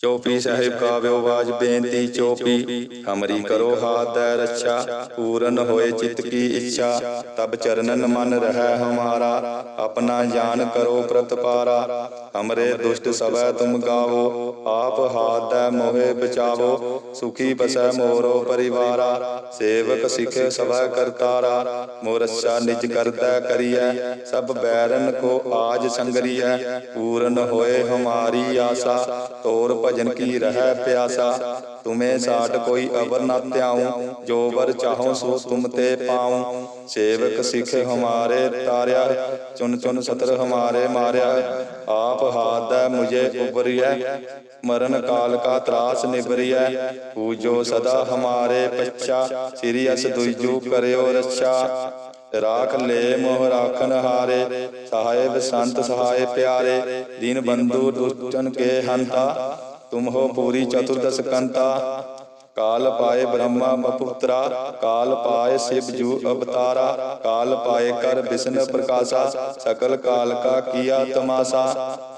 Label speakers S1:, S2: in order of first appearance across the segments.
S1: ਚੋਪੀ ਸਾਹਿਬ ਕਾਵਿਓ ਬਾਜ ਬੇਨਤੀ, ਚੋਪੀ। ਹਮਰੀ ਕਰੋ ਹਾਥ ਦੈ ਰੱਛਾ, ਪੂਰਨ ਹੋਏ ਚਿਤ ਕੀ ਇੱਛਾ। ਤਬ ਚਰਨਨ ਮਨ ਰਹਿ ਹਮਾਰਾ, ਆਪਣਾ ਜਾਨ ਕਰੋ ਪ੍ਰਤਪਾਰਾ। ਹਮਰੇ ਦੁਸ਼ਟ ਸਭੈ ਤੁਮ ਗਾਵੋ, ਆਪ ਹਾਥ ਦੈ ਮੋਹਿ ਬਚਾਵੋ। ਸੁਖੀ ਬਸੈ ਮੋਰੋ ਪਰਿਵਾਰਾ, ਸੇਵਕ ਸਿਖ ਸਭੈ ਕਰਤਾਰਾ ਮੋਰਛਾ ਨਿਜ ਕਰਤਾ ਕਰੀਐ, ਸਭ ਬੈਰਨ ਕੋ ਆਜ ਸੰਗਰੀਐ। ਪੂਰਨ ਹੋਏ ਹਮਾਰੀ ਆਸਾ, ਤੋਰ ਭਜਨ ਕੀ ਰਹਿ ਪਿਆਸਾ? ਤੁਮੇ ਸਾਡ ਕੋਈ ਅਵਰ ਨਾ ਧਿਆਉ, ਜੋ ਵਰ ਚਾਹੋ ਸੋ ਤੁਮ ਤੇ ਪਾਉ। ਸੇਵਕ ਸਿਖ ਹਮਾਰੇ ਤਾਰਿਆ, ਚੁਨ ਚੁਨ ਸਤਰ ਹਮਾਰੇ ਮਾਰਿਆ। ਆਪ ਹਾਥ ਮੁਝੇ ਉਬਰਿਐ ਮਰਨ ਕਾਲ ਕਾ ਤਰਾਸ ਨਿਬਰਿਆ ਪੂਜੋ ਸਦਾ ਹਮਾਰੇ ਪੱਛਾ, ਸ੍ਰੀ ਅਸ ਦੁਇਜੂ ਕਰਿਓ ਰੱਛਾ। ਰਾਖ ਲੈ ਮੋਹ ਰਾਖਨ ਹਾਰੇ, ਸਾਹਿਬ ਸੰਤ ਸਹਾਇ ਪਿਆਰੇ, ਦੀਨ ਬੰਧੂ ਦੁਸ਼ਟਨ ਕੇ ਹੰਤਾ, ਤੁਮ ਹੋ ਪੂਰੀ ਚਤੁਰਦਸ ਕੰਤਾ। ਕਾਲ ਪਾਏ ਬ੍ਰਹਮਾ ਬਪੁੱਤਰਾ ਕਾਲ ਪਾਏ ਸਿਵ ਜੂ ਅਵਤਾਰਾ, ਕਾਲ ਪਾਏ ਕਰ ਬਿਸ਼ਨ ਪ੍ਰਕਾਸ਼ਾ, ਸਕਲ ਕਾਲ ਕਾ ਕੀਆ ਤਮਾਸਾ।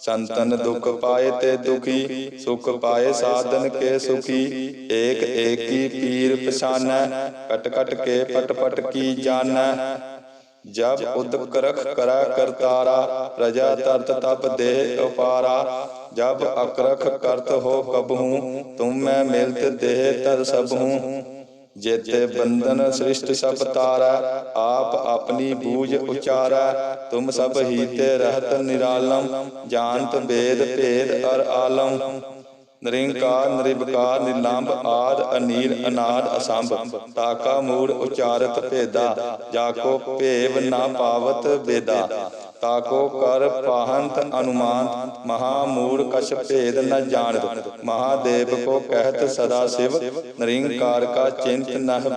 S1: ਸੰਤਨ ਦੁਖ ਪਾਏ ਤੇ ਦੁਖੀ, ਸੁਖ ਪਾਏ ਸਾਧਨ ਕੇ ਸੁਖੀ। ਏਕ ਏਕੀ ਪੀਰ ਪਛਾਨੈ, ਕਟ ਕਟ ਕੇ ਪਟ ਪਟ ਕੀ ਜਾਣੈ ਜਬ ਉਦਕ ਕਰਖ ਕਰਾ ਕਰਤਾਰਾ, ਪ੍ਰਜਾ ਤਰਤ ਤਪ ਦੇ ਉਪਾਰਾ। ਜਬ ਅਕਰਖ ਕਰਤ ਹੋ ਕਬਹੂ, ਤੁਮ ਮੈਂ ਮਿਲਤ ਦੇਹ ਤਰ ਸਭੂ। ਜੇਤੇ ਬੰਧਨ ਸ੍ਰਿਸ਼ਟ ਸਭ ਤਾਰਾ ਆਪ ਆਪਣੀ ਬੂਝ ਉਚਾਰਾ ਤੁਮ ਸਭ ਹੀ ਤੇ ਰਹਤ ਨਿਰਾਲਮ ਜਾਣਤ ਵੇਦ ਭੇਦ ਅਰ ਆਲਮ। ਨਿਰੰਕਾਰ ਨਿਰਭਕਾਰ ਨਿਲੰਬ ਆਦ ਅਨੀਲ ਅਨਾਦ ਅਸੰਭ। ਤਾਕਾ ਮੂੜ ਉਚਾਰਤ ਭੇਦਾ। ਜਾਕੋ ਭੇਵ ਨਾ ਪਾਵਤ ਬੇਦਾ ਤਾਕੋ ਕਰ ਪਾਹੰਤ ਅਨੁਮਾਨ ਮਹਾ ਮੂੜ ਕਛ ਭੇਦ ਨ ਜਾਣਤ। ਮਹਾਦੇਵ ਕੋ ਕਹਿਤ ਸਦਾ ਸਿਵ, ਨਿਰੰਕਾਰ ਕਾ ਚਿੰਤ ਨਹ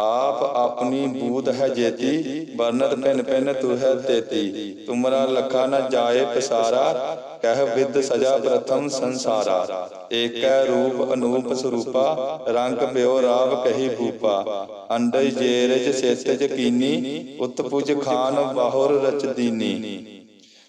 S1: ਵਿਵ ਆਪ ਆਪਣੀ ਬੂਧ ਹੈ ਜੇਤੀ, ਬਰਨਤ ਪਿਨ ਪਿਨ ਤੂ ਹੈ ਤੇਤੀ। ਤੁਮਰਾ ਲਖਾ ਨ ਜਾਏ ਪਸਾਰਾ, ਕਹਿ ਵਿਦ ਸਜਾ ਪ੍ਰਥਮ ਸੰਸਾਰਾ। ਏਕੈ ਰੂਪ ਅਨੂਪ ਸਰੂਪਾ, ਰੰਗ ਪਿਓ ਰਾਵ ਕਹੀ ਭੂਪਾ। ਅੰਡਜ ਜੇਰਜ ਸੇਤਜ ਕੀਨੀ, ਉਤਪੁਜ ਖਾਨ ਬਾਹੁਰ ਰਚ ਦੀਨੀ